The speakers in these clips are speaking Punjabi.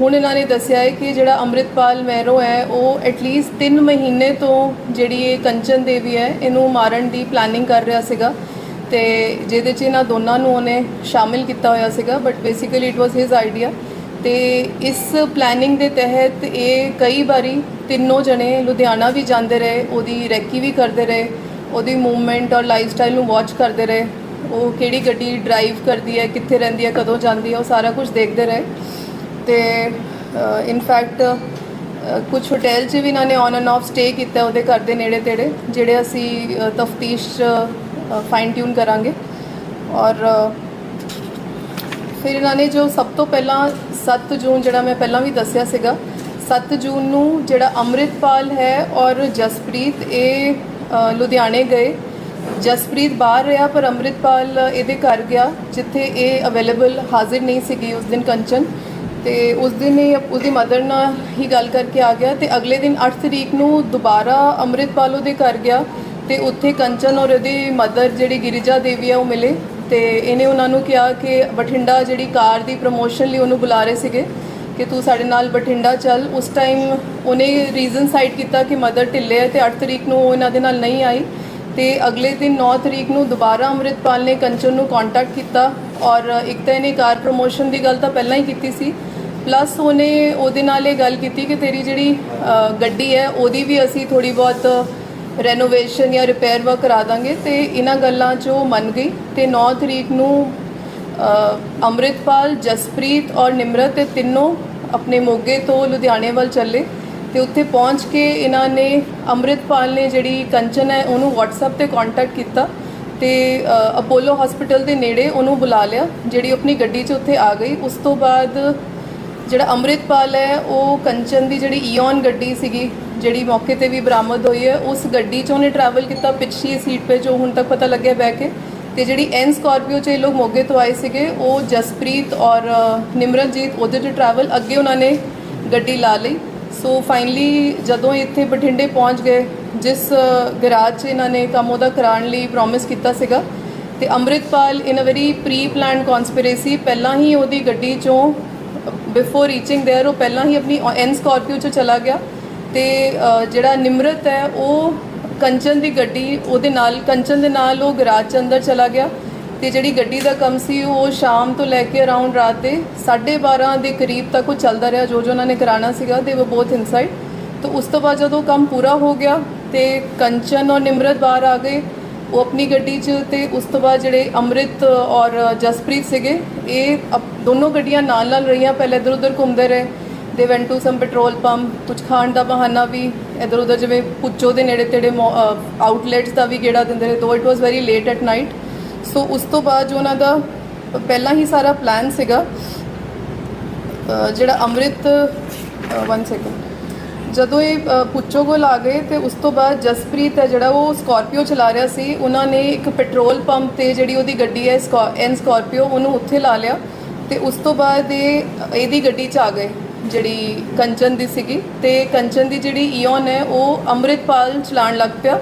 ਹੁਣ ਇਹਨਾਂ ਨੇ ਦੱਸਿਆ ਹੈ ਕਿ ਜਿਹੜਾ ਅੰਮ੍ਰਿਤਪਾਲ ਮਹਿਰੋ ਹੈ, ਉਹ ਐਟਲੀਸਟ 3 ਮਹੀਨੇ ਤੋਂ ਜਿਹੜੀ ਇਹ ਕੰਚਨ ਦੇਵੀ ਹੈ, ਇਹਨੂੰ ਮਾਰਨ ਦੀ ਪਲੈਨਿੰਗ ਕਰ ਰਿਹਾ ਸੀਗਾ ਤੇ ਜਿਹਦੇ 'ਚ ਇਹਨਾਂ ਦੋਨਾਂ ਨੂੰ ਉਹਨੇ ਸ਼ਾਮਿਲ ਕੀਤਾ ਹੋਇਆ ਸੀਗਾ but basically it was his idea ਤੇ ਇਸ ਪਲੈਨਿੰਗ ਦੇ ਤਹਿਤ ਇਹ ਕਈ ਵਾਰੀ ਤਿੰਨੋਂ ਜਣੇ ਲੁਧਿਆਣਾ ਵੀ ਜਾਂਦੇ ਰਹੇ, ਉਹਦੀ ਰੈਕੀ ਵੀ ਕਰਦੇ ਰਹੇ, ਉਹਦੀ ਮੂਵਮੈਂਟ ਔਰ ਲਾਈਫਸਟਾਈਲ ਨੂੰ ਵਾਚ ਕਰਦੇ ਰਹੇ, ਉਹ ਕਿਹੜੀ ਗੱਡੀ ਡਰਾਈਵ ਕਰਦੀ ਹੈ, ਕਿੱਥੇ ਰਹਿੰਦੀ ਹੈ, ਕਦੋਂ ਜਾਂਦੀ ਹੈ, ਉਹ ਸਾਰਾ ਕੁਝ ਦੇਖਦੇ ਰਹੇ। ਤੇ ਇਨਫੈਕਟ ਕੁਝ ਹੋਟਲ 'ਚ ਵੀ ਇਹਨਾਂ ਨੇ ਔਨ ਐਂਡ ਆਫ ਸਟੇ ਕੀਤਾ ਉਹਦੇ ਘਰ ਦੇ ਨੇੜੇ ਤੇੜੇ, ਜਿਹੜੇ ਅਸੀਂ ਤਫਤੀਸ਼ ਫਾਈਨ ਟਿਊਨ ਕਰਾਂਗੇ। ਔਰ ਫਿਰ ਇਹਨਾਂ ਨੇ ਜੋ ਸਭ ਤੋਂ ਪਹਿਲਾਂ 7 ਜੂਨ, ਜਿਹੜਾ ਮੈਂ ਪਹਿਲਾਂ ਵੀ ਦੱਸਿਆ ਸੀਗਾ 7 ਜੂਨ ਨੂੰ ਜਿਹੜਾ ਅੰਮ੍ਰਿਤਪਾਲ ਹੈ ਔਰ ਜਸਪ੍ਰੀਤ, ਇਹ ਲੁਧਿਆਣੇ ਗਏ। ਜਸਪ੍ਰੀਤ ਬਾਹਰ ਰਿਹਾ, ਪਰ ਅੰਮ੍ਰਿਤਪਾਲ, ਇਹਦੇ ਘਰ ਗਿਆ, ਜਿੱਥੇ ਇਹ ਅਵੇਲੇਬਲ ਹਾਜ਼ਰ ਨਹੀਂ ਸੀਗੀ ਉਸ ਦਿਨ ਕੰਚਨ। ਤੇ ਉਸ ਦਿਨ ਇਹ ਉਹਦੀ ਮਦਰ ਨਾਲ ਹੀ ਗੱਲ ਕਰਕੇ ਆ ਗਿਆ ਤੇ ਅਗਲੇ ਦਿਨ 8 ਤਰੀਕ ਨੂੰ ਦੁਬਾਰਾ ਅੰਮ੍ਰਿਤਪਾਲ ਉਹਦੇ ਘਰ ਗਿਆ ਤੇ ਉੱਥੇ ਕੰਚਨ ਔਰ ਉਹਦੀ ਮਦਰ ਜਿਹੜੀ ਗਿਰਿਜਾ ਦੇਵੀ ਆ ਉਹ ਮਿਲੇ ਤੇ ਇਹਨੇ ਉਹਨਾਂ ਨੂੰ ਕਿਹਾ ਕਿ ਬਠਿੰਡਾ ਜਿਹੜੀ ਕਾਰ ਦੀ ਪ੍ਰੋਮੋਸ਼ਨ ਲਈ ਉਹਨੂੰ ਬੁਲਾ ਰਹੇ ਸੀਗੇ ਕਿ ਤੂੰ ਸਾਡੇ ਨਾਲ ਬਠਿੰਡਾ ਚੱਲ। ਉਸ ਟਾਈਮ ਉਹਨੇ ਰੀਜ਼ਨ ਸਾਈਡ ਕੀਤਾ ਕਿ ਮਦਰ ਢਿੱਲੇ ਹੈ ਤੇ 8 ਤਰੀਕ ਨੂੰ ਉਹ ਇਹਨਾਂ ਦੇ ਨਾਲ ਨਹੀਂ ਆਈ ਤੇ ਅਗਲੇ ਦਿਨ 9 ਤਰੀਕ ਨੂੰ ਦੁਬਾਰਾ ਅੰਮ੍ਰਿਤਪਾਲ ਨੇ ਕੰਚਨ ਨੂੰ ਕੰਟੈਕਟ ਕੀਤਾ ਔਰ ਇੱਕ ਤਾਂ ਇਹਨੇ ਕਾਰ ਪ੍ਰੋਮੋਸ਼ਨ ਦੀ ਗੱਲ ਤਾਂ ਪਹਿਲਾਂ ਹੀ ਕੀਤੀ ਸੀ ਪਲੱਸ ਉਹਨੇ ਉਹਦੇ ਨਾਲ ਇਹ ਗੱਲ ਕੀਤੀ ਕਿ ਤੇਰੀ ਜਿਹੜੀ ਗੱਡੀ ਹੈ ਉਹਦੀ ਵੀ ਅਸੀਂ ਥੋੜੀ ਬਹੁਤ ਰੈਨੋਵੇਸ਼ਨ ਜਾਂ ਰਿਪੇਅਰ ਵਰਕ ਕਰਾ ਦਾਂਗੇ ਤੇ ਇਹਨਾਂ ਗੱਲਾਂ 'ਚ ਉਹ ਮੰਨ ਗਈ ਤੇ 9 ਤਰੀਕ ਨੂੰ ਅ, ਅੰਮ੍ਰਿਤਪਾਲ ਜਸਪ੍ਰੀਤ ਔਰ ਨਿਮਰਤ ਇਹ ਤਿੰਨੋਂ ਆਪਣੇ ਮੋਗੇ ਤੋਂ ਲੁਧਿਆਣੇ ਵੱਲ ਚੱਲੇ ਤੇ ਉੱਥੇ ਪਹੁੰਚ ਕੇ ਇਹਨਾਂ ਨੇ ਅੰਮ੍ਰਿਤਪਾਲ ਨੇ ਜਿਹੜੀ ਕੰਚਨ ਹੈ ਉਹਨੂੰ WhatsApp ਤੇ ਕੰਟੈਕਟ ਕੀਤਾ ਤੇ ਅਪੋਲੋ ਹਸਪੀਟਲ ਦੇ ਨੇੜੇ ਉਹਨੂੰ ਬੁਲਾ ਲਿਆ ਜਿਹੜੀ ਆਪਣੀ ਗੱਡੀ 'ਚ ਉੱਥੇ ਆ ਗਈ। ਉਸ ਤੋਂ ਬਾਅਦ ਜਿਹੜਾ ਅੰਮ੍ਰਿਤਪਾਲ ਹੈ, ਉਹ ਕੰਚਨ ਦੀ ਜਿਹੜੀ ਈਓਨ ਗੱਡੀ ਸੀਗੀ, ਜਿਹੜੀ ਮੌਕੇ ਤੇ ਵੀ ਬਰਾਮਦ ਹੋਈ ਹੈ, ਉਸ ਗੱਡੀ 'ਚ ਉਹਨੇ ਟਰੈਵਲ ਕੀਤਾ ਪਿਛਲੀ ਸੀਟ 'ਤੇ, ਜੋ ਹੁਣ ਤੱਕ ਪਤਾ ਲੱਗਿਆ ਬਹਿ ਕੇ। ਤੇ ਜਿਹੜੀ ਐਨ ਸਕਾਰਪੀਓ 'ਚ ਇਹ ਲੋਕ ਮੋਗੇ ਤੋਂ ਆਏ ਸੀਗੇ, ਉਹ ਜਸਪ੍ਰੀਤ ਔਰ ਨਿਮਰਨਜੀਤ ਉਹਦੇ 'ਚ ਟਰੈਵਲ ਅੱਗੇ ਉਹਨਾਂ ਨੇ ਗੱਡੀ ਲਾ ਲਈ। ਸੋ ਫਾਈਨਲੀ ਜਦੋਂ ਇੱਥੇ ਬਠਿੰਡੇ ਪਹੁੰਚ ਗਏ, ਜਿਸ ਗਰਾਜ 'ਚ ਇਹਨਾਂ ਨੇ ਕੰਮ ਉਹਦਾ ਕਰਾਉਣ ਲਈ ਪ੍ਰੋਮਿਸ ਕੀਤਾ ਸੀਗਾ, ਤੇ Amritpal in a very preplanned conspiracy ਪਹਿਲਾਂ ਹੀ ਉਹਦੀ ਗੱਡੀ 'ਚੋਂ ਬਿਫੋਰ ਰੀਚਿੰਗ देयर ਉਹ ਪਹਿਲਾਂ ਹੀ ਆਪਣੀ ਐਨ ਸਕਾਰਪੀਓ 'ਚ ਚਲਾ ਗਿਆ ਤੇ ਅ, ਜਿਹੜਾ ਨਿਮਰਤ ਹੈ ਉਹ ਕੰਚਨ ਦੀ ਗੱਡੀ ਉਹਦੇ ਨਾਲ ਕੰਚਨ ਦੇ ਨਾਲ ਉਹ ਗਰਾਜ 'ਚ ਅੰਦਰ ਚਲਾ ਗਿਆ ਤੇ ਜਿਹੜੀ ਗੱਡੀ ਦਾ ਕੰਮ ਸੀ ਉਹ ਸ਼ਾਮ ਤੋਂ ਲੈ ਕੇ ਅਰਾਊਂਡ ਰਾਤ ਦੇ 12:30 ਦੇ ਕਰੀਬ ਤੱਕ ਉਹ ਚੱਲਦਾ ਰਿਹਾ ਜੋ ਜੋ ਉਹਨਾਂ ਨੇ ਕਰਾਉਣਾ ਸੀਗਾ ਦੇ ਵਰ ਬੋਥ ਇਨਸਾਈਡ ਤਾਂ ਉਸ ਤੋਂ ਬਾਅਦ ਜਦੋਂ ਕੰਮ ਪੂਰਾ ਹੋ ਗਿਆ ਤੇ ਕੰਚਨ ਔਰ ਨਿਮਰਤ ਬਾਹਰ ਆ ਗਏ ਉਹ ਆਪਣੀ ਗੱਡੀ 'ਚ ਤੇ ਉਸ ਤੋਂ ਬਾਅਦ ਜਿਹੜੇ ਅੰਮ੍ਰਿਤ ਔਰ ਜਸਪ੍ਰੀਤ ਸੀਗੇ, ਇਹ ਅਪ- ਦੋਨੋਂ ਗੱਡੀਆਂ ਨਾਲ ਨਾਲ ਰਹੀਆਂ, ਪਹਿਲੇ ਇਧਰ ਉਧਰ ਘੁੰਮਦੇ ਰਹੇ। They went to some petrol pump ਕੁਝ ਖਾਣ ਦਾ ਬਹਾਨਾ ਵੀ ਇਧਰ ਉਧਰ ਜਿਵੇਂ ਪੁੱਚੋ ਦੇ ਨੇੜੇ ਤੇੜੇ ਆਊਟਲੈਟਸ ਦਾ ਵੀ ਗੇੜਾ ਦਿੰਦੇ ਰਹੇ though it was very late at night so ਉਸ ਤੋਂ ਬਾਅਦ ਜੋ ਉਹਨਾਂ ਦਾ ਪਹਿਲਾਂ ਹੀ ਸਾਰਾ ਪਲਾਨ ਸੀਗਾ ਜਿਹੜਾ ਅੰਮ੍ਰਿਤ ਵਨ ਸੈਕਿੰਡ ਜਦੋਂ ਇਹ ਪੁੱਛੋ ਕੋਲ ਆ ਗਏ ਤੇ ਉਸ ਤੋਂ ਬਾਅਦ ਜਸਪ੍ਰੀਤ ਹੈ ਜਿਹੜਾ ਉਹ ਸਕਾਰਪੀਓ ਚਲਾ ਰਿਹਾ ਸੀ, ਉਹਨਾਂ ਨੇ ਇੱਕ ਪੈਟਰੋਲ ਪੰਪ ਤੇ ਜਿਹੜੀ ਉਹਦੀ ਗੱਡੀ ਹੈ ਐਨ ਸਕਾਰਪੀਓ ਉਹਨੂੰ ਉੱਥੇ ਲਾ ਲਿਆ ਤੇ ਉਸ ਤੋਂ ਬਾਅਦ ਇਹ, ਇਹਦੀ ਗੱਡੀ 'ਚ ਆ ਗਏ ਜਿਹੜੀ ਕੰਚਨ ਦੀ ਸੀਗੀ ਤੇ ਕੰਚਨ ਦੀ ਜਿਹੜੀ ਈਓਨ ਹੈ ਉਹ ਅੰਮ੍ਰਿਤਪਾਲ ਚਲਾਉਣ ਲੱਗ ਪਿਆ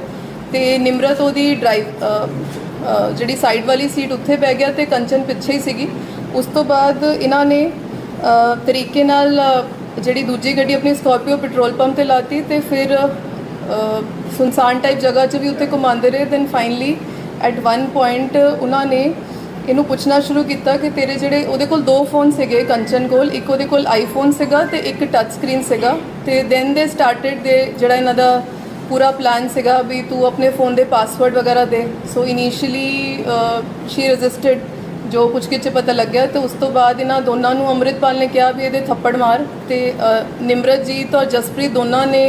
ਤੇ ਨਿਮਰਤ ਉਹਦੀ ਡਰਾਈਵ ਜਿਹੜੀ ਸਾਈਡ ਵਾਲੀ ਸੀਟ ਉੱਥੇ ਪੈ ਗਿਆ ਤੇ ਕੰਚਨ ਪਿੱਛੇ ਹੀ ਸੀਗੀ। ਉਸ ਤੋਂ ਬਾਅਦ ਇਹਨਾਂ ਨੇ ਤਰੀਕੇ ਨਾਲ ਜਿਹੜੀ ਦੂਜੀ ਗੱਡੀ ਆਪਣੀ ਸਕਾਰਪੀਓ ਪੈਟਰੋਲ ਪੰਪ ਤੇ ਲਾਤੀ ਤੇ ਫਿਰ ਸੁਨਸਾਨ ਟਾਈਪ ਜਗ੍ਹਾ 'ਚ ਵੀ ਉੱਥੇ ਘੁਮਾਉਂਦੇ ਰਹੇ। Then finally at one point ਉਹਨਾਂ ਨੇ ਇਹਨੂੰ ਪੁੱਛਣਾ ਸ਼ੁਰੂ ਕੀਤਾ ਕਿ ਤੇਰੇ ਜਿਹੜੇ, ਉਹਦੇ ਕੋਲ ਦੋ ਫੋਨ ਸੀਗੇ ਕੰਚਨ ਕੋਲ, ਇੱਕ ਉਹਦੇ ਕੋਲ ਆਈਫੋਨ ਸੀਗਾ ਤੇ ਇੱਕ ਟੱਚ ਸਕਰੀਨ ਸੀਗਾ। ਤੇ ਦੈਨ ਦੇ ਸਟਾਰਟਡ ਦੇ ਜਿਹੜਾ ਇਹਨਾਂ ਦਾ ਪੂਰਾ ਪਲਾਨ ਸੀਗਾ ਵੀ ਤੂੰ ਆਪਣੇ ਫੋਨ ਦੇ ਪਾਸਵਰਡ ਵਗੈਰਾ ਦੇ। ਸੋ ਇਨੀਸ਼ੀਅਲੀ ਸ਼ੀ ਰੈਜ਼ਿਸਟਡ ਜੋ ਕੁਝ ਕਿਚ ਪਤਾ ਲੱਗਿਆ ਤੇ ਉਸ ਤੋਂ ਬਾਅਦ ਇਹਨਾਂ ਦੋਨਾਂ ਨੂੰ ਅੰਮ੍ਰਿਤਪਾਲ ਨੇ ਕਿਹਾ ਵੀ ਇਹਦੇ ਥੱਪੜ ਮਾਰ ਤੇ ਅ, ਨਿਮਰਤਜੀਤ ਔਰ ਜਸਪ੍ਰੀਤ ਦੋਨਾਂ ਨੇ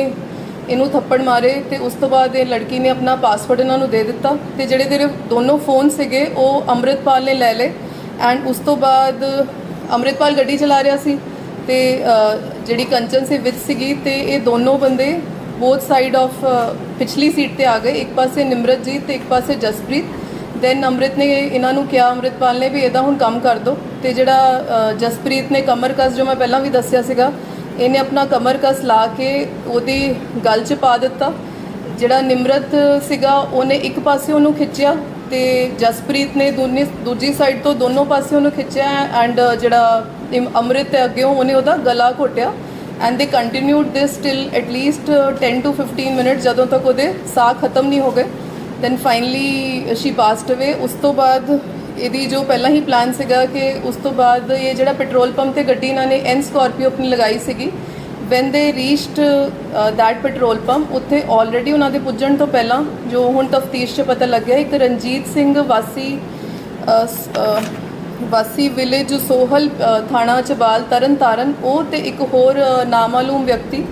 ਇਹਨੂੰ ਥੱਪੜ ਮਾਰੇ ਤੇ ਉਸ ਤੋਂ ਬਾਅਦ ਇਹ ਲੜਕੀ ਨੇ ਆਪਣਾ ਪਾਸਵਰਡ ਇਹਨਾਂ ਨੂੰ ਦੇ ਦਿੱਤਾ ਤੇ ਜਿਹੜੇ ਤੇਰੇ ਦੋਨੋਂ ਫੋਨ ਸੀਗੇ ਉਹ ਅੰਮ੍ਰਿਤਪਾਲ ਨੇ ਲੈ ਲਏ ਐਂਡ ਉਸ ਤੋਂ ਬਾਅਦ ਅੰਮ੍ਰਿਤਪਾਲ ਗੱਡੀ ਚਲਾ ਰਿਹਾ ਸੀ ਤੇ ਜਿਹੜੀ ਕੰਚਨ ਸੀ ਵਿੱਚ ਸੀਗੀ ਤੇ ਇਹ ਦੋਨੋਂ ਬੰਦੇ ਬੋਥ ਸਾਈਡ ਆਫ ਪਿਛਲੀ ਸੀਟ ਤੇ ਆ ਗਏ ਇੱਕ ਪਾਸੇ ਨਿਮਰਤਜੀਤ ਤੇ ਇੱਕ ਪਾਸੇ ਜਸਪ੍ਰੀਤ। ਦੈਨ ਅੰਮ੍ਰਿਤ ਨੇ ਇਹਨਾਂ ਨੂੰ ਕਿਹਾ ਅੰਮ੍ਰਿਤਪਾਲ ਨੇ ਵੀ ਇਹਦਾ ਹੁਣ ਕੰਮ ਕਰ ਦਿਓ ਤੇ ਜਿਹੜਾ ਜਸਪ੍ਰੀਤ ਨੇ ਕਮਰ ਕਸ, ਜੋ ਮੈਂ ਪਹਿਲਾਂ ਵੀ ਦੱਸਿਆ ਸੀਗਾ, ਇਹਨੇ ਆਪਣਾ ਕਮਰ ਕਸ ਲਾ ਕੇ ਉਹਦੀ ਗਲ 'ਚ ਪਾ ਦਿੱਤਾ। ਜਿਹੜਾ ਨਿਮਰਤ ਸੀਗਾ, ਉਹਨੇ ਇੱਕ ਪਾਸੇ ਉਹਨੂੰ ਖਿੱਚਿਆ ਤੇ ਜਸਪ੍ਰੀਤ ਨੇ ਦੋਨੇ, ਦੂਜੀ ਸਾਈਡ ਤੋਂ ਦੋਨੋਂ ਪਾਸੇ ਉਹਨੂੰ ਖਿੱਚਿਆ ਐਂਡ ਜਿਹੜਾ ਇਮ- ਅੰਮ੍ਰਿਤ ਹੈ ਅੱਗੇ, ਉਹਨੇ ਉਹਦਾ ਗਲਾ ਘੋਟਿਆ। And they continued this till at least 10 to 15 minute ਜਦੋਂ ਤੱਕ ਉਹਦੇ ਸਾਹ ਖਤਮ ਨਹੀਂ ਹੋ ਗਏ। ਦੈਨ ਫਾਈਨਲੀ ਸ਼ੀ ਪਾਸਡ ਅਵੇ ਉਸ ਤੋਂ ਬਾਅਦ ਇਹਦੀ ਜੋ ਪਹਿਲਾਂ ਹੀ ਪਲਾਨ ਸੀਗਾ ਕਿ ਉਸ ਤੋਂ ਬਾਅਦ ਇਹ ਜਿਹੜਾ ਪੈਟਰੋਲ ਪੰਪ ਤੇ ਗੱਡੀ ਇਹਨਾਂ ਨੇ ਐਨ ਸਕਾਰਪੀਓ ਆਪਣੀ ਲਗਾਈ ਸੀਗੀ when they reached that petrol pump ਉੱਥੇ ਆਲਰੇਡੀ ਉਹਨਾਂ ਦੇ ਪੁੱਜਣ ਤੋਂ ਪਹਿਲਾਂ ਜੋ ਹੁਣ ਤਫਤੀਸ਼ 'ਚ ਪਤਾ ਲੱਗਿਆ ਇੱਕ ਰਣਜੀਤ ਸਿੰਘ ਵਾਸੀ ਵਾਸੀ ਵਿਲੇਜ ਸੋਹਲ ਅ, ਥਾਣਾ ਚਬਾਲ ਤਰਨ ਤਾਰਨ ਉਹ ਤੇ ਇੱਕ ਹੋਰ ਨਾਮਾਲੂਮ ਵਿਅਕਤੀ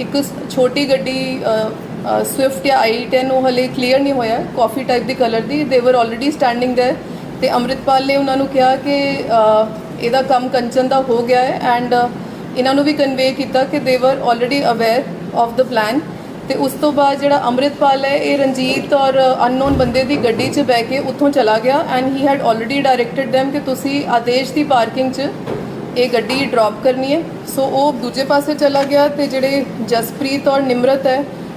ਇੱਕ ਛੋਟੀ ਗੱਡੀ ਸਵਿਫਟ ਜਾਂ i10 ਉਹ ਹਲੇ ਕਲੀਅਰ ਨਹੀਂ ਹੋਇਆ। ਕਾਫੀ ਟਾਈਪ ਦੀ ਕਲਰ ਦੀ। They were already standing there ਤੇ ਅੰਮ੍ਰਿਤਪਾਲ ਨੇ ਉਹਨਾਂ ਨੂੰ ਕਿਹਾ ਕਿ ਇਹਦਾ ਕੰਮ ਕੰਚਨ ਦਾ ਹੋ ਗਿਆ ਹੈ ਐਂਡ ਇਹਨਾਂ ਨੂੰ ਵੀ ਕਨਵੇ ਕੀਤਾ ਕਿ they were already aware of the plan ਤੇ ਉਸ ਤੋਂ ਬਾਅਦ ਜਿਹੜਾ ਅੰਮ੍ਰਿਤਪਾਲ ਹੈ, ਇਹ ਰਣਜੀਤ ਔਰ ਅਨਨੋਨ ਬੰਦੇ ਦੀ ਗੱਡੀ 'ਚ ਬਹਿ ਕੇ ਉੱਥੋਂ ਚਲਾ ਗਿਆ and he had already directed them ਕਿ ਤੁਸੀਂ ਆਦੇਸ਼ ਦੀ ਪਾਰਕਿੰਗ 'ਚ ਇਹ ਗੱਡੀ ਡ੍ਰੌਪ ਕਰਨੀ ਹੈ। ਸੋ ਉਹ ਦੂਜੇ ਪਾਸੇ ਚਲਾ ਗਿਆ ਤੇ ਜਿਹੜੇ ਜਸਪ੍ਰੀਤ ਔਰ ਨਿਮਰਤ ਹੈ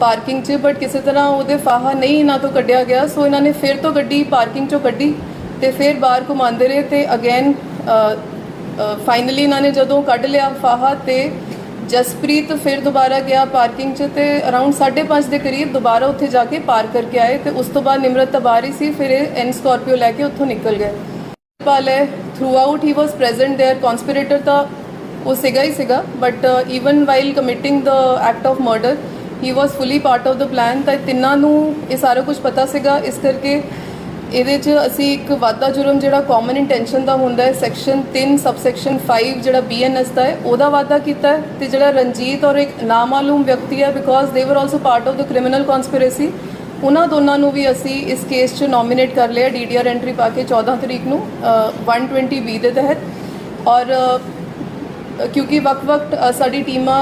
ਪਾਰਕਿੰਗ 'ਚ ਬਟ ਕਿਸੇ ਤਰ੍ਹਾਂ ਉਹਦੇ ਫਾਹਾ ਨਹੀਂ ਇਹਨਾਂ ਤੋਂ ਕੱਢਿਆ ਗਿਆ ਸੋ ਇਹਨਾਂ ਨੇ ਫਿਰ ਤੋਂ ਗੱਡੀ ਪਾਰਕਿੰਗ 'ਚੋਂ ਕੱਢੀ ਤੇ ਫਿਰ ਬਾਹਰ ਘੁਮਾਉਂਦੇ ਰਹੇ ਤੇ ਅਗੇਨ ਫਾਈਨਲੀ ਇਹਨਾਂ ਨੇ ਜਦੋਂ ਕੱਢ ਲਿਆ ਫਾਹਾ ਤੇ ਜਸਪ੍ਰੀਤ ਫਿਰ ਦੁਬਾਰਾ ਗਿਆ ਪਾਰਕਿੰਗ 'ਚ ਤੇ ਅਰਾਊਂਡ 5:30 ਦੇ ਕਰੀਬ ਦੁਬਾਰਾ ਉੱਥੇ ਜਾ ਕੇ ਪਾਰਕ ਕਰਕੇ ਆਏ ਤੇ ਉਸ ਤੋਂ ਬਾਅਦ ਨਿਮਰਤ ਤਾਂ ਬਾਹਰ ਹੀ ਸੀ ਫਿਰ ਇਹ ਐਨ ਸਕਾਰਪੀਓ ਲੈ ਕੇ ਉੱਥੋਂ ਨਿਕਲ ਗਏ ਪਾਲ ਹੈ throughout he was present there conspirator ਤਾਂ ਉਹ ਸੀਗਾ ਹੀ ਸੀਗਾ but even while committing the act of murder he was fully part of the plan ਤਾਂ ਤਿੰਨਾਂ ਨੂੰ ਇਹ ਸਾਰਾ ਕੁਝ ਪਤਾ ਸੀਗਾ। ਇਸ ਕਰਕੇ ਇਹਦੇ 'ਚ ਅਸੀਂ ਇੱਕ ਵਾਧਾ ਜੁਰਮ ਜਿਹੜਾ ਕਾਮਨ ਇੰਟੈਂਸ਼ਨ ਦਾ ਹੁੰਦਾ ਹੈ ਸੈਕਸ਼ਨ 3 ਸਬਸੈਕਸ਼ਨ 5 ਜਿਹੜਾ ਬੀਐਨਐਸ ਦਾ ਹੈ ਉਹਦਾ ਵਾਧਾ ਕੀਤਾ ਹੈ ਤੇ ਜਿਹੜਾ ਰਣਜੀਤ ਔਰ ਇੱਕ ਨਾਮਾਲੂਮ ਵਿਅਕਤੀ ਹੈ because they were also part of the criminal conspiracy ਉਹਨਾਂ ਦੋਨਾਂ ਨੂੰ ਵੀ ਅਸੀਂ ਇਸ ਕੇਸ 'ਚ ਨੋਮੀਨੇਟ ਕਰ ਲਿਆ ਡੀਡੀਆਰ ਐਂਟਰੀ ਪਾ ਕੇ 14 ਤਰੀਕ ਨੂੰ ਅ, 120 ਬੀ ਦੇ ਤਹਿਤ। ਔਰ ਕਿਉਂਕਿ ਵਕਤ-ਵਕਤ ਸਾਡੀ ਟੀਮਾਂ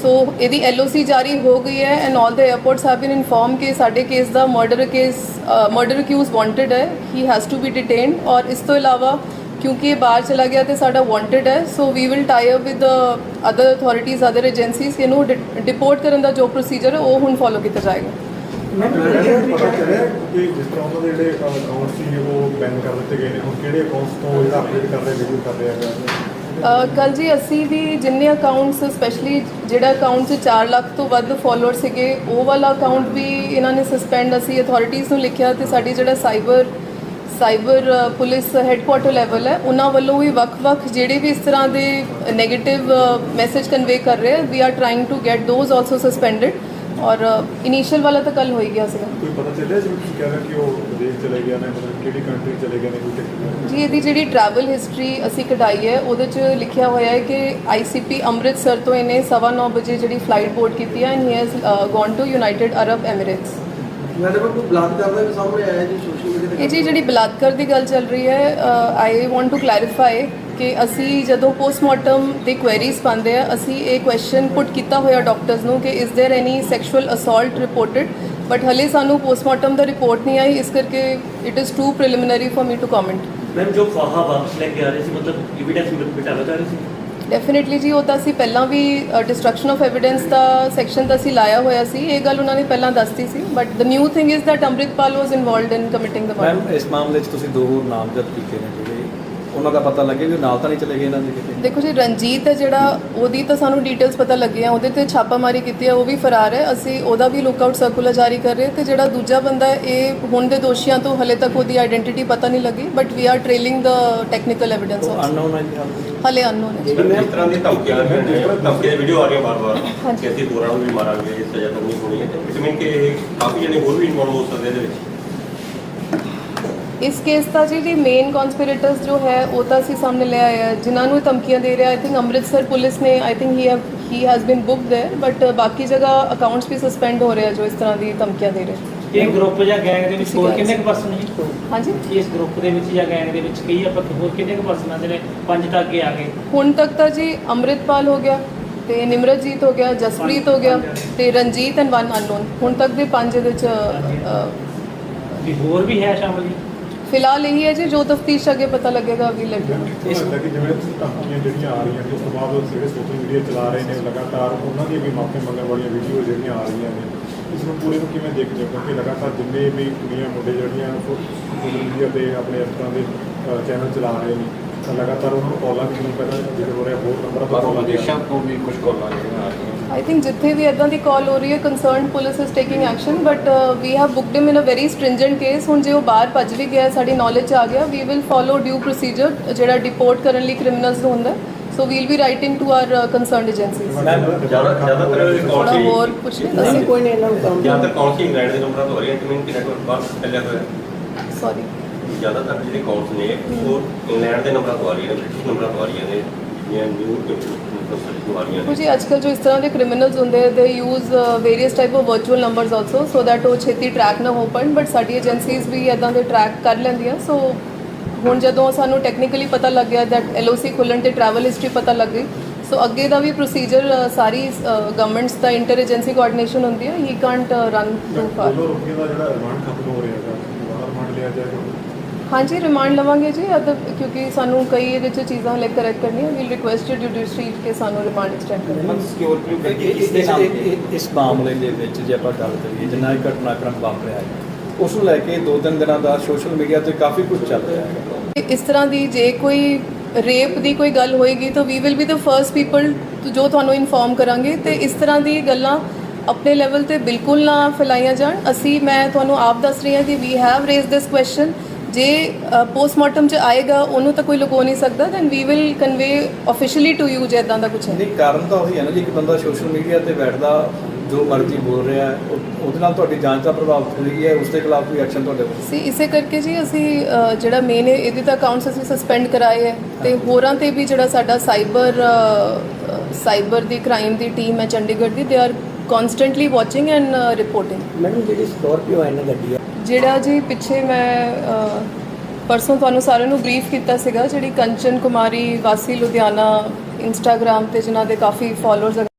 ਸੋ ਇਹਦੀ ਐਲਓਸੀ ਜਾਰੀ ਹੋ ਗਈ ਹੈ and all the airports have been inform ਕਿ ਸਾਡੇ ਕੇਸ ਦਾ murder case murder accused wanted ਹੈ। He has to be detained ਔਰ ਇਸ ਤੋਂ ਇਲਾਵਾ ਕਿਉਂਕਿ ਇਹ ਬਾਹਰ ਚਲਾ ਗਿਆ ਤੇ ਸਾਡਾ ਵਾਂਟਡ ਹੈ so we will tie up with other authorities other agencies ਇਹਨੂੰ ਡਿਪੋਰਟ ਕਰਨ ਦਾ ਜੋ ਪ੍ਰੋਸੀਜਰ ਹੈ ਉਹ ਹੁਣ ਫੋਲੋ ਕੀਤਾ ਜਾਏਗਾ। ਪਤਾ ਕਿ ਜਿਸ ਤਰ੍ਹਾਂ ਉਹਨਾਂ ਦੇ ਜਿਹੜੇ ਅਕਾਊਂਟ ਸੀ ਉਹ ਬੈਨ ਕਰ ਦਿੱਤੇ ਗਏ ਨੇ। ਹੁਣ ਕਿਹੜੇ ਅਕਾਊਂਟਸ ਤੋਂ ਜਿਹੜਾ ਅਪਡੇਟ ਕਰ ਰਹੇ ਰਿਵਿਊ ਕਰ ਰਿਹਾ ਹੈਗਾ ਕੱਲ ਜੀ ਅਸੀਂ ਵੀ ਜਿੰਨੇ ਅਕਾਊਂਟਸ ਸਪੈਸ਼ਲੀ ਜਿਹੜਾ ਅਕਾਊਂਟ 'ਚ 4 ਲੱਖ ਤੋਂ ਵੱਧ ਫਾਲੋਅਰ ਸੀਗੇ, ਉਹ ਵਾਲਾ ਅਕਾਊਂਟ ਵੀ ਇਹਨਾਂ ਨੇ ਸਸਪੈਂਡ ਅਸੀਂ ਅਥਾਰਟੀਜ਼ ਨੂੰ ਲਿਖਿਆ ਤੇ ਸਾਡੀ ਜਿਹੜਾ cyber cyber police headquarter level ਹੈ, ਉਹਨਾਂ ਵੱਲੋਂ ਵੀ ਵੱਖ-ਵੱਖ ਜਿਹੜੇ ਵੀ ਇਸ ਤਰ੍ਹਾਂ ਦੇ 네ਗੇਟਿਵ ਮੈਸੇਜ ਕਨਵੇ ਕਰ ਰਹੇ ਆ we are trying to get those also suspended ਔਰ ਇਨੀਸ਼ੀਅਲ ਵਾਲਾ ਤਾਂ ਕੱਲ ਹੋ ਹੀ ਗਿਆ ਸੀਗਾ। ਕੋਈ ਪਤਾ ਚੱਲਿਆ ਜਿਵੇਂ ਤੁਸੀਂ ਕਹਿ ਰਹੇ ਕਿ ਉਹ ਵਿਦੇਸ਼ ਚਲੇ ਗਿਆ ਨੇ ਮਤਲਬ ਕਿਹੜੀ ਕੰਟਰੀ ਚਲੇ ਗਏ ਨੇ ਕੋਈ ਟਿਕਟ ਜੀ ਇਹਦੀ ਜਿਹੜੀ ਟਰੈਵਲ ਹਿਸਟਰੀ ਅਸੀਂ ਕਢਾਈ ਹੈ ਉਹਦੇ 'ਚ ਲਿਖਿਆ ਹੋਇਆ ਹੈ ਕਿ ਆਈਸੀਪੀ ਅੰਮ੍ਰਿਤਸਰ ਤੋਂ ਇਹਨੇ 9:30 ਵਜੇ ਜਿਹੜੀ ਫਲਾਈਟ ਬੋਰਡ ਕੀਤੀ ਹੈ and he has gone to United Arab Emirates madam ਕੋਈ ਬਲਾਤਕਾਰ ਦਾ ਵੀ ਸਾਹਮਣੇ ਆਇਆ ਜੀ ਸੋਸ਼ਲ ਮੀਡੀਆ ਤੇ ਇਹ ਜੀ ਜਿਹੜੀ ਬਲਾਤਕਾਰ ਦੀ ਗੱਲ ਚੱਲ ਰਹੀ ਹੈ ਆਈ ਵਾਂਟ ਟੂ ਕਲੈਰੀਫਾਈ ਕਿ ਅਸੀਂ ਜਦੋਂ ਪੋਸਟਮਾਰਟਮ ਦੇ ਕੁਐਰੀਜ਼ ਪਾਉਂਦੇ ਆ ਅਸੀਂ ਇਹ ਕੁਐਸਚਨ ਪੁੱਟ ਕੀਤਾ ਹੋਇਆ ਡਾਕਟਰਸ ਨੂੰ ਕਿ ਇਸ there any sexual assault reported but ਹਲੇ ਸਾਨੂੰ ਪੋਸਟਮਾਰਟਮ ਦਾ ਰਿਪੋਰਟ ਨਹੀਂ ਆਈ ਇਸ ਕਰਕੇ it is too preliminary for me to comment ma'am ਜੋ ਫਾਹਾ ਵਾਪਸ ਲੈ ਕੇ ਆ ਰਹੇ ਸੀ ਮਤਲਬ ਐਵੀਡੈਂਸ ਬਿਟਾਵਾ ਜਾ ਰਹੇ ਸੀ? ਡੈਫੀਨਿਟਲੀ ਜੀ ਉਹ ਤਾਂ ਅਸੀਂ ਪਹਿਲਾਂ ਵੀ ਡਿਸਟਰਕਸ਼ਨ ਆਫ ਐਵੀਡੈਂਸ ਦਾ ਸੈਕਸ਼ਨ ਤਾਂ ਅਸੀਂ ਲਾਇਆ ਹੋਇਆ ਸੀ ਇਹ ਗੱਲ ਉਹਨਾਂ ਨੇ ਪਹਿਲਾਂ ਦੱਸਤੀ ਸੀ but the new thing is that Amritpal was involved in committing the murder ma'am ਇਸ ਮਾਮਲੇ 'ਚ ਤੁਸੀਂ ਦੋ ਹੋਰ ਨਾਮਜ਼ਦ ਕੀਤੇ ਨੇ। ਉਹਨਾਂ ਦਾ ਪਤਾ ਲੱਗੇ ਵੀ ਉਹ ਨਾਲ ਤਾਂ ਨਹੀਂ ਚਲੇ ਗਏ ਇਹਨਾਂ ਦੇ ਕਿਤੇ? ਦੇਖੋ ਜੀ ਰਣਜੀਤ ਹੈ ਜਿਹੜਾ ਉਹਦੀ ਤਾਂ ਸਾਨੂੰ ਡਿਟੇਲਸ ਪਤਾ ਲੱਗੀਆਂ ਉਹਦੇ ਤੇ ਛਾਪਾਮਾਰੀ ਕੀਤੀ ਹੈ ਉਹ ਵੀ ਫਰਾਰ ਹੈ। ਅਸੀਂ ਉਹਦਾ ਵੀ ਲੁੱਕਆਊਟ ਸਰਕੂਲਰ ਜਾਰੀ ਕਰ ਰਹੇ ਤੇ ਜਿਹੜਾ ਦੂਜਾ ਬੰਦਾ ਹੈ ਇਹ ਹੁਣ ਦੇ ਦੋਸ਼ੀਆਂ ਤੋਂ ਹਲੇ ਤੱਕ ਉਹਦੀ ਆਇਡੈਂਟੀਟੀ ਪਤਾ ਨਹੀਂ ਲੱਗੀ but we are trailing the technical evidence unknown ਹੈ ਜੀ ਹਾਲ ਅਨਨੋਨ ਹੈ। ਜਿਸ ਜਿਸ ਤਰ੍ਹਾਂ ਦੀ ਧਮਕੀਆਂ ਆ ਰਹੀਆਂ ਨੇ ਧਮਕੀਆਂ ਦੀ ਵੀਡੀਓ ਆ ਰਹੀਆਂ ਬਾਰ-ਬਾਰ। ਕਿ ਅਸੀਂ ਹੋਰਾਂ ਨੂੰ ਵੀ ਮਾਰਾਂਗੇ ਇਹ ਸਜ਼ਾ ਕਰਨੀ ਹੋਣੀ ਹੈ। ਇਟ ਮੀਨ ਕਿ ਇਹ ਕਾਫੀ ਜਣੇ ਹੋਰ ਵੀ ਇਨਵੋਲਵ ਹੋ ਸਕਦੇ ਇਹਦੇ ਵਿੱਚ। ਇਸ ਕੇਸ ਦਾ ਜੀ ਜੀ ਮੇਨ ਕਨਸਪੀਰੇਟਰਸ ਜੋ ਹੈ ਉਹ ਤਾਂ ਅਸੀਂ ਸਾਹਮਣੇ ਲੈ ਆਏ ਆ ਜਿਨ੍ਹਾਂ ਨੂੰ ਇਹ ਧਮਕੀਆਂ ਦੇ ਰਿਹਾ ਆਈ ਥਿੰਕ ਅੰਮ੍ਰਿਤਸਰ ਪੁਲਿਸ ਨੇ I think he he has been booked there but ਬਾਕੀ ਜਗ੍ਹਾ ਅਕਾਊਂਟਸ ਵੀ ਸਸਪੈਂਡ ਹੋ ਰਹੇ ਆ ਜੋ ਇਸ ਤਰ੍ਹਾਂ ਦੀ ਧਮਕੀਆਂ ਦੇ ਰਹੇ ਇਹ ਗਰੁੱਪ ਜਾਂ ਗੈਂਗ ਦੇ ਵਿੱਚ ਹੋਰ ਕਿੰਨੇ ਕੁ ਪਰਸਨ ਜੀ ਹਾਂਜੀ ਇਸ ਗਰੁੱਪ ਦੇ ਵਿੱਚ ਜਾਂ ਗੈਂਗ ਦੇ ਵਿੱਚ ਕਈ ਆਪਾਂ ਹੋਰ ਕਿੰਨੇ ਕੁ ਪਰਸਨ ਆ ਜਿਹੜੇ ਪੰਜ ਤੱਕ ਅੱਗੇ ਆ ਗਏ ਹੁਣ ਤੱਕ ਤਾਂ ਜੀ ਅੰਮ੍ਰਿਤਪਾਲ ਹੋ ਗਿਆ ਤੇ ਨਿਮਰਤਜੀਤ ਹੋ ਗਿਆ ਜਸਪ੍ਰੀਤ ਹੋ ਗਿਆ ਤੇ ਰਣਜੀਤ ਐਂਡ ਵਨ ਅਨਨੋਨ ਹੁਣ ਤੱਕ ਦੇ ਪੰਜ ਇਹਦੇ ਚ ਅ, ਵੀ ਹੋਰ ਵੀ ਹੈ ਸ਼ਾਮਲ ਜੀ ਫਿਲਹਾਲ ਇਹੀ ਹੈ ਜੀ, ਜੋ ਤਫਤੀਸ਼ ਅੱਗੇ ਪਤਾ ਲੱਗੇਗਾ ਵੀ ਲੱਗੇ ਇਸ ਕਿ ਜਿਵੇਂ ਧਮਕੀਆਂ ਜਿਹੜੀਆਂ ਆ ਰਹੀਆਂ ਨੇ, ਉਸ ਤੋਂ ਬਾਅਦ ਜਿਹੜੇ ਸੋਸ਼ਲ ਮੀਡੀਆ ਚਲਾ ਰਹੇ ਨੇ ਲਗਾਤਾਰ, ਉਹਨਾਂ ਦੀਆਂ ਵੀ ਮਾਫੀ ਮੰਗਣ ਵਾਲੀਆਂ ਵੀਡੀਓ ਜਿਹੜੀਆਂ ਆ ਰਹੀਆਂ ਨੇ, ਇਸ ਨੂੰ ਪੂਰੇ ਨੂੰ ਕਿਵੇਂ ਦੇਖਦੇ ਹੋ? ਕਿਉਂਕਿ ਲਗਾਤਾਰ ਜਿੰਨੇ ਵੀ ਕੁੜੀਆਂ, ਮੁੰਡੇ ਜਿਹੜੀਆਂ ਸੋਸ਼ਲ ਮੀਡੀਆ ਤੇ ਆਪਣੇ ਇਸ ਤਰ੍ਹਾਂ ਦੇ ਚੈਨਲ ਚਲਾ ਰਹੇ ਨੇ ਤਾਂ ਲਗਾਤਾਰ ਉਹਨਾਂ ਨੂੰ ਕਾਲਾਂ ਜਿਵੇਂ ਪਹਿਲਾਂ ਜਿਹੜੇ ਹੋ ਰਿਹਾ ਬਹੁਤ ਨੰਬਰਾਂ ਤੋਂ ਕਾਲਾਂ ਵਿਦੇਸ਼ਾਂ ਤੋਂ ਵੀ ਕੁਝ ਕਾਲਾਂ ਜਿਹੜੀਆਂ ਆ ਰਹੀਆਂ। ਆਈ ਥਿੰਕ ਜਿੱਥੇ ਵੀ ਇਦਾਂ ਦੀ ਕਾਲ ਹੋ ਰਹੀ ਹੈ concerned police is taking action but we have booked him in a very stringent case ਹੁਣ ਜੇ ਉਹ ਬਾਹਰ ਭੱਜ ਵੀ ਗਿਆ ਸਾਡੀ ਨੌਲੇਜ 'ਚ ਆ ਗਿਆ we will follow due procedure ਜਿਹੜਾ ਡਿਪੋਰਟ ਕਰਨ ਲਈ ਕ੍ਰਿਮੀਨਲਸ ਨੂੰ ਹੁੰਦਾ so we'll be writing to our concerned agencies ਜ਼ਿਆਦਾ ਜ਼ਿਆਦਾਤਰ ਥੋੜਾ ਸੀ। ਹੋਰ ਕੁਝ ਨਹੀਂ ਅਸੀਂ ਕੋਈ ਨਹੀਂ ਇਹਨਾਂ ਨੂੰ ਜ਼ਿਆਦਾਤਰ ਕੌਣ ਸੀ ਇੰਗਲੈਂਡ ਦੇ ਨੰਬਰਾਂ ਤੋਂ ਆ ਰਹੀਆਂ ਇਟ ਮੀਨ ਕਿ ਨੈਟਵਰਕ ਬਾਹਰ ਫੈਲਿਆ ਹੋਇਆ। ਸੌਰੀ ਜ਼ਿਆਦਾਤਰ ਜਿਹੜੇ ਕਾਲਸ ਨੇ ਉਹ ਇੰਗਲੈਂਡ ਦੇ ਨੰਬਰਾਂ ਤੋਂ ਆ ਰਹੀਆਂ ਨੇ ਬ੍ਰਿਟਿਸ਼ ਨੰਬਰਾਂ ਤੋਂ ਆ ਰਹੀਆਂ ਨੇ ਜਿਹੜੀਆਂ ਨਿਊ ਇਨਫੋਰਮੇਸ਼ਨ ਤੋਂ ਆ ਰਹੀਆਂ ਦੇਖੋ ਨੇ। ਜੀ ਅੱਜਕੱਲ ਜੋ ਇਸ ਤਰ੍ਹਾਂ ਦੇ ਕ੍ਰਿਮੀਨਲਸ ਹੁੰਦੇ they use various type of virtual numbers also so that ਉਹ ਛੇਤੀ ਟਰੈਕ ਨਾ ਹੋ ਪਾਣ ਬਟ ਸਾਡੀ ਏਜੰਸੀਜ਼ ਵੀ ਇਦਾਂ ਦੇ ਟਰੈਕ ਕਰ ਲੈਂਦੀਆਂ ਸੋ ਹੁਣ ਜਦੋਂ ਸਾਨੂੰ ਟੈਕਨੀਕਲੀ ਪਤਾ ਲੱਗ ਗਿਆ ਦੈਟ ਐਲਓਸੀ ਖੁੱਲਣ ਤੇ ਟਰੈਵਲ ਹਿਸਟਰੀ ਪਤਾ ਲੱਗ ਗਈ ਸੋ ਅੱਗੇ ਦਾ ਵੀ ਪ੍ਰੋਸੀਜਰ ਸਾਰੀ ਗਵਰਨਮੈਂਟਸ ਦਾ ਇੰਟਰ ਏਜੰਸੀ ਕੋਆਰਡੀਨੇਸ਼ਨ ਹੁੰਦੀ ਹੈ he can't run too far ਜਿਹੜਾ ਰਿਮਾਂਡ ਖਤਮ ਹੋ ਰਿਹਾ ਦੁਬਾਰਾ ਰਿਮਾਂਡ ਲਿਆ ਜਾਏਗਾ ਹਾਂਜੀ ਰਿਮਾਂਡ ਲਵਾਂਗੇ ਜੀ। ਅਦਰ ਕਿਉਂਕਿ ਸਾਨੂੰ ਕਈ ਇਹਦੇ ਚ ਚੀਜ਼ਾਂ ਲੈ ਕਰੈਕਟ ਕਰਨੀਆਂ। ਵੀਲ ਰਿਕੁਐਸਟ ਜੁਡੀਸ਼ਰੀ ਕਿ ਸਾਨੂੰ ਰਿਮਾਂਡ ਐਕਸਟੈਂਡ ਕਰੋ। ਇਸ ਦੇ ਨਾਮ ਇਸ ਮਾਮਲੇ ਦੇ ਵਿੱਚ ਜੇ ਆਪਾਂ ਗੱਲ ਕਰੀਏ ਜਿੰਨਾ ਇਹ ਘਟਨਾਕ੍ਰਮ ਵਾਪਰਿਆ ਹੈ ਉਸ ਨੂੰ ਲੈ ਕੇ ਦੋ ਤਿੰਨ ਦਿਨਾਂ ਦਾ ਸੋਸ਼ਲ ਮੀਡੀਆ ਤੇ ਕਾਫੀ ਕੁਝ ਚੱਲ ਰਿਹਾ ਹੈ। ਇਸ ਤਰ੍ਹਾਂ ਦੀ ਜੇ ਕੋਈ ਰੇਪ ਦੀ ਕੋਈ ਗੱਲ ਹੋਏਗੀ ਤਾਂ we will be the first people ਜੋ ਤੁਹਾਨੂੰ ਇਨਫੋਰਮ ਕਰਾਂਗੇ। ਤੇ ਇਸ ਤਰ੍ਹਾਂ ਦੀ ਗੱਲਾਂ ਆਪਣੇ ਲੈਵਲ ਤੇ ਬਿਲਕੁਲ ਨਾ ਫੈਲਾਈਆਂ ਜਾਣ। ਅਸੀਂ ਮੈਂ ਤੁਹਾਨੂੰ ਆਪ ਦੱਸ ਰਹੀ ਹਾਂ ਕਿ we have raise this question ਜੇ ਪੋਸਟਮਾਰਟਮ ਚ ਆਏਗਾ ਉਹਨੂੰ ਤਾਂ ਕੋਈ ਲੁਕੋ ਨਹੀਂ ਸਕਦਾ then we will convey officially to you ਜੇ ਇਦਾਂ ਦਾ ਕੁਝ ਹੈ। ਨਹੀਂ ਕਾਰਨ ਤਾਂ ਉਹੀ ਹੈ ਨਾ ਜੀ ਇੱਕ ਬੰਦਾ ਸੋਸ਼ਲ ਮੀਡੀਆ ਤੇ ਬੈਠਦਾ ਜੋ ਮਰਜ਼ੀ ਬੋਲ ਰਿਹਾ ਹੈ ਉਹ- ਉਹਦੇ ਨਾਲ ਤੁਹਾਡੀ ਜਾਂਚ ਦਾ ਪ੍ਰਭਾਵਿਤ ਹੋਈ ਹੈ ਉਸ ਦੇ ਖਿਲਾਫ ਕੋਈ ਐਕਸ਼ਨ ਤੁਹਾਡੇ ਵੱਲੋਂ ਸੀ ਇਸੇ ਕਰਕੇ ਜੀ ਅਸੀਂ ਜਿਹੜਾ ਮੇਨ ਇਹਦੇ ਤਾਂ ਅਕਾਊਂਟਸ ਅਸੀਂ ਸਸਪੈਂਡ ਕਰਾਏ ਹੈ ਤੇ ਹੋਰਾਂ ਤੇ ਵੀ ਜਿਹੜਾ ਸਾਡਾ ਸਾਈਬਰ ਸਾਈਬਰ ਦੀ ਕ੍ਰਾਈਮ ਦੀ ਟੀਮ ਹੈ ਚੰਡੀਗੜ੍ਹ ਦੀ they are constantly watching and reporting madam ਜਿਹੜੀ ਸਕਾਰਪੀਓ ਹੈ ਨਾ ਗੱਡੀ ਜਿਹੜਾ ਜੀ ਪਿੱਛੇ ਮੈਂ ਪਰਸੋਂ ਤੁਹਾਨੂੰ ਸਾਰਿਆਂ ਨੂੰ ਬਰੀਫ ਕੀਤਾ ਸੀਗਾ, ਜਿਹੜੀ ਕੰਚਨ ਕੁਮਾਰੀ ਵਾਸੀ ਲੁਧਿਆਣਾ ਇੰਸਟਾਗ੍ਰam ਤੇ ਜਿਨ੍ਹਾਂ ਦੇ ਕਾਫੀ ਫਾਲੋਅਰਸ